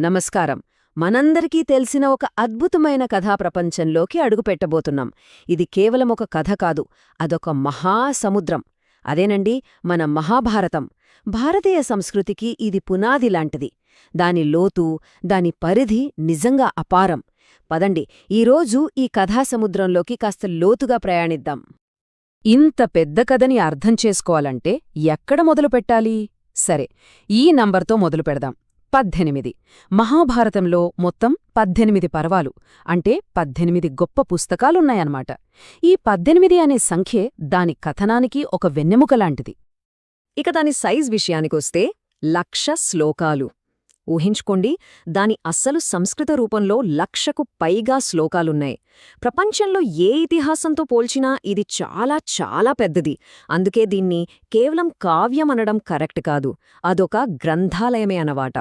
నమస్కారం. మనందరికీ తెలిసిన ఒక అద్భుతమైన కథా ప్రపంచంలోకి అడుగుపెట్టబోతున్నాం. ఇది కేవలం ఒక కథ కాదు అదొక మహాసముద్రం అదేనండి మన మహాభారతం. భారతీయ సంస్కృతికి ఇది పునాది లాంటిది. దాని లోతు దాని పరిధి నిజంగా అపారం. పదండి ఈరోజు ఈ కథాసముద్రంలోకి కాస్త లోతుగా ప్రయాణిద్దాం. ఇంత పెద్ద కథని అర్థం చేసుకోవాలంటే ఎక్కడ మొదలుపెట్టాలి? సరే ఈ నంబర్తో మొదలు పెడదాం పద్దెనిమిది. మహాభారతంలో మొత్తం పద్దెనిమిది పర్వాలు అంటే పద్దెనిమిది గొప్ప పుస్తకాలున్నాయన్నమాట. ఈ పద్దెనిమిది అనే సంఖ్యే దాని కథనానికి ఒక వెన్నెముకలాంటిది ఇక దాని సైజ్ విషయానికొస్తే లక్ష శ్లోకాలు. ఊహించుకోండి దాని అస్సలు సంస్కృత రూపంలో లక్షకు పైగా శ్లోకాలున్నాయి. ప్రపంచంలో ఏ ఇతిహాసంతో పోల్చినా ఇది చాలా చాలా పెద్దది. అందుకే దీన్ని కేవలం కావ్యమనడం కరెక్ట్ కాదు అదొక గ్రంథాలయమే అనమాట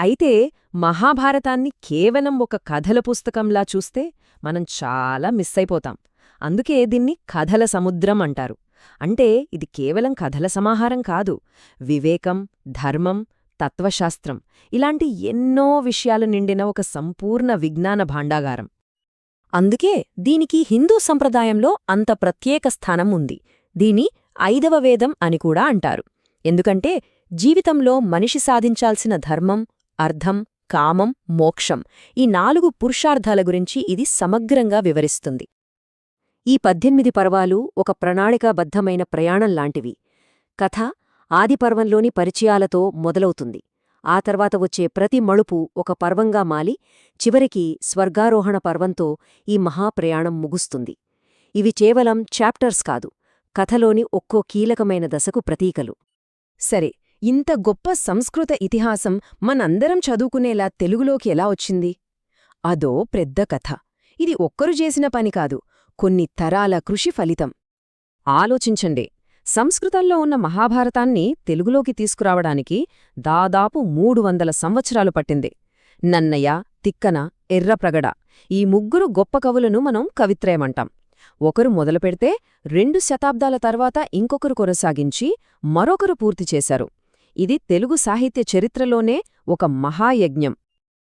అయితే మహాభారతాన్ని కేవలం ఒక కథల పుస్తకంలా చూస్తే మనం చాలా మిస్ అయిపోతాం. అందుకే దీన్ని కథల సముద్రం అంటారు. అంటే ఇది కేవలం కథల సమాహారం కాదు. వివేకం ధర్మం తత్వశాస్త్రం ఇలాంటి ఎన్నో విషయాలు నిండిన ఒక సంపూర్ణ విజ్ఞాన భాండాగారం. అందుకే దీనికి హిందూ సంప్రదాయంలో అంత ప్రత్యేక స్థానం ఉంది. దీని ఐదవ వేదం అని కూడా అంటారు. ఎందుకంటే జీవితంలో మనిషి సాధించాల్సిన ధర్మం అర్థం కామం మోక్షం ఈ నాలుగు పురుషార్థాల గురించి ఇది సమగ్రంగా వివరిస్తుంది. ఈ పద్దెనిమిది పర్వాలు ఒక ప్రణాళికాబద్ధమైన ప్రయాణం లాంటివి. కథ ఆదిపర్వంలోని పరిచయాలతో మొదలవుతుంది. ఆ తర్వాత వచ్చే ప్రతి మలుపు ఒక పర్వంగా మాలి చివరికి స్వర్గారోహణ పర్వంతో ఈ మహాప్రయాణం ముగుస్తుంది. ఇవి కేవలం చాప్టర్స్ కాదు కథలోని ఒక్కో కీలకమైన దశకు ప్రతీకలు. సరే ఇంత గొప్ప సంస్కృత ఇతిహాసం మనందరం చదువుకునేలా తెలుగులోకి ఎలా వచ్చింది? అదో పెద్ద కథ. ఇది ఒక్కరు చేసిన పని కాదు కొన్ని తరాల కృషి ఫలితం. ఆలోచించండి. సంస్కృతంలో ఉన్న మహాభారతాన్ని తెలుగులోకి తీసుకురావడానికి దాదాపు మూడు వందల సంవత్సరాలు పట్టింది. నన్నయ్య తిక్కన ఎర్రప్రగడ ఈ ముగ్గురు గొప్ప కవులను మనం కవిత్రయమంటాం. ఒకరు మొదలుపెడితే రెండు శతాబ్దాల తర్వాత ఇంకొకరు కొనసాగించి మరొకరు పూర్తి చేశారు. ఇది తెలుగు సాహిత్య చరిత్రలోనే ఒక మహాయజ్ఞం.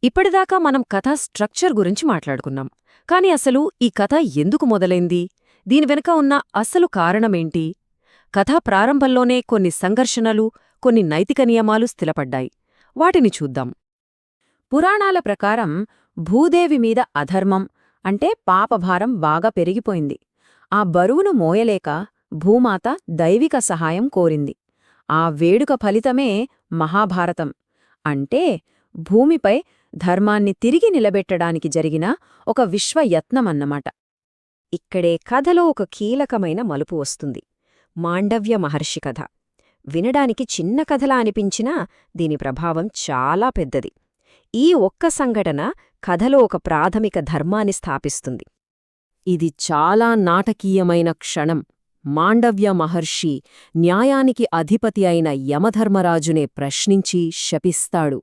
ఇప్పటిదాకా మనం కథా స్ట్రక్చర్ గురించి మాట్లాడుకున్నాం. కాని అసలు ఈ కథ ఎందుకు మొదలైంది? దీని వెనుక ఉన్న అసలు కారణమేంటి? కథా ప్రారంభంలోనే కొన్ని సంఘర్షణలు కొన్ని నైతిక నియమాలు స్థిరపడ్డాయి వాటిని చూద్దాం. పురాణాల ప్రకారం భూదేవి మీద అధర్మం అంటే పాపభారం బాగా పెరిగిపోయింది. ఆ బరువును మోయలేక భూమాత దైవిక సహాయం కోరింది. ఆ వేడుక ఫలితమే మహాభారతం. అంటే భూమిపై ధర్మాన్ని తిరిగి నిలబెట్టడానికి జరిగిన ఒక విశ్వయత్నమన్నమాట. ఇక్కడే కథలో ఒక కీలకమైన మలుపు వస్తుంది. మాండవ్య మహర్షి కథ. వినడానికి చిన్న కథలా అనిపించినా దీని ప్రభావం చాలా పెద్దది. ఈ ఒక్క సంఘటన కథలో ఒక ప్రాథమిక ధర్మాన్ని స్థాపిస్తుంది. ఇది చాలా నాటకీయమైన క్షణం. మాండవ్య మహర్షి న్యాయానికి అధిపతి అయిన యమధర్మరాజునే ప్రశ్నించి శపిస్తాడు.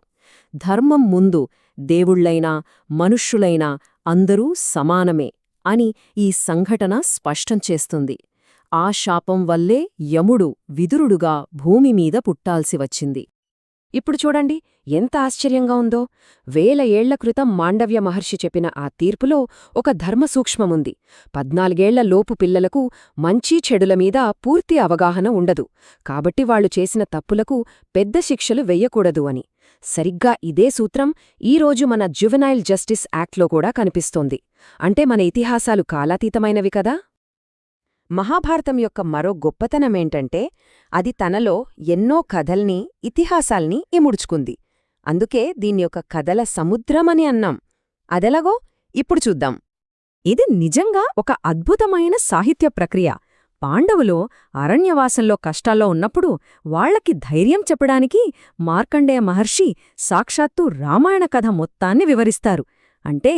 ధర్మం ముందు దేవుళ్ళైనా మనుష్యులైనా అందరూ సమానమే అని ఈ సంఘటన స్పష్టం చేస్తుంది. ఆ శాపం వల్లే యముడు విదురుడుగా భూమిమీద పుట్టాల్సి వచ్చింది. ఇప్పుడు చూడండి ఎంత ఆశ్చర్యంగా ఉందో. వేల ఏళ్ళ క్రితం మాండవ్య మహర్షి చెప్పిన ఆ తీర్పులో ఒక ధర్మసూక్ష్మముంది పద్నాలుగేళ్ళ లోపు పిల్లలకు మంచి చెడుల మీద పూర్తి అవగాహన ఉండదు. కాబట్టి వాళ్ళు చేసిన తప్పులకు పెద్ద శిక్షలు వెయ్యకూడదు అని. సరిగ్గా ఇదే సూత్రం ఈరోజు మన జువెనైల్ జస్టిస్ యాక్ట్లో కూడా కనిపిస్తోంది. అంటే మన ఇతిహాసాలు కాలాతీతమైనవి కదా? మహాభారతం యొక్క మరో గొప్పతనమేంటంటే అది తనలో ఎన్నో కథల్ని ఇతిహాసాల్ని ఇముడుచుకుంది. అందుకే దీని యొక్క కథల సముద్రమని అన్నాం. అదెలాగో? ఇప్పుడు చూద్దాం. ఇది నిజంగా ఒక అద్భుతమైన సాహిత్య ప్రక్రియ. పాండవులు అరణ్యవాసంలో కష్టాల్లో ఉన్నప్పుడు వాళ్ళకి ధైర్యం చెప్పడానికి మార్కండేయ మహర్షి సాక్షాత్తు రామాయణ కథ మొత్తాన్ని వివరిస్తారు. అంటే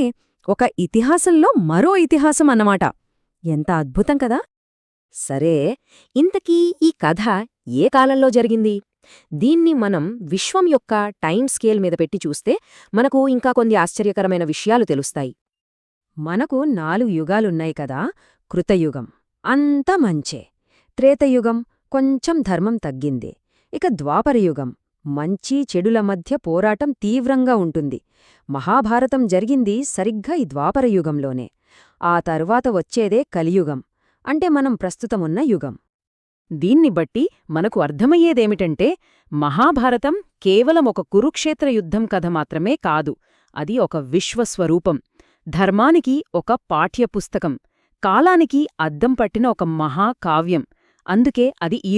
ఒక ఇతిహాసంలో మరో ఇతిహాసం అన్నమాట. ఎంత అద్భుతం కదా! సరే ఇంతకీ ఈ కథ ఏ కాలంలో జరిగింది? దీన్ని మనం విశ్వం యొక్క టైం స్కేల్ మీద పెట్టి చూస్తే మనకు ఇంకా కొన్ని ఆశ్చర్యకరమైన విషయాలు తెలుస్తాయి. మనకు నాలుగు యుగాలున్నాయి కదా కృతయుగం. అంత మంచే. త్రేతయుగం కొంచెం ధర్మం తగ్గింది. ఇక ద్వాపరయుగం మంచి చెడుల మధ్య పోరాటం తీవ్రంగా ఉంటుంది. మహాభారతం జరిగింది సరిగ్గా ఈ ద్వాపరయుగంలోనే. ఆ తరువాత వచ్చేదే కలియుగం. అంటే మనం ప్రస్తుతమున్న యుగం. దీన్ని బట్టి మనకు అర్థమయ్యేదేమిటంటే మహాభారతం కేవలం ఒక కురుక్షేత్ర యుద్ధం కథ మాత్రమే కాదు అది ఒక విశ్వస్వరూపం. ధర్మానికి ఒక పాఠ్యపుస్తకం కాలానికి అద్దం పట్టిన ఒక మహాకావ్యం అందుకే అది ఈ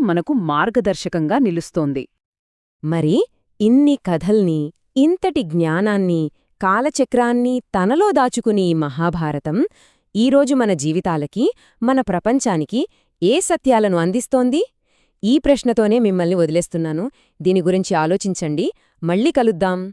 మనకు మార్గదర్శకంగా నిలుస్తోంది. మరి ఇన్ని కథల్ని ఇంతటి జ్ఞానాన్ని కాలచక్రాన్ని తనలో దాచుకుని ఈ మహాభారతం ఈరోజు మన జీవితాలకి మన ప్రపంచానికి ఏ సత్యాలను అందిస్తోంది? ఈ ప్రశ్నతోనే మిమ్మల్ని వదిలేస్తున్నాను. దీని గురించి ఆలోచించండి. మళ్ళీ కలుద్దాం.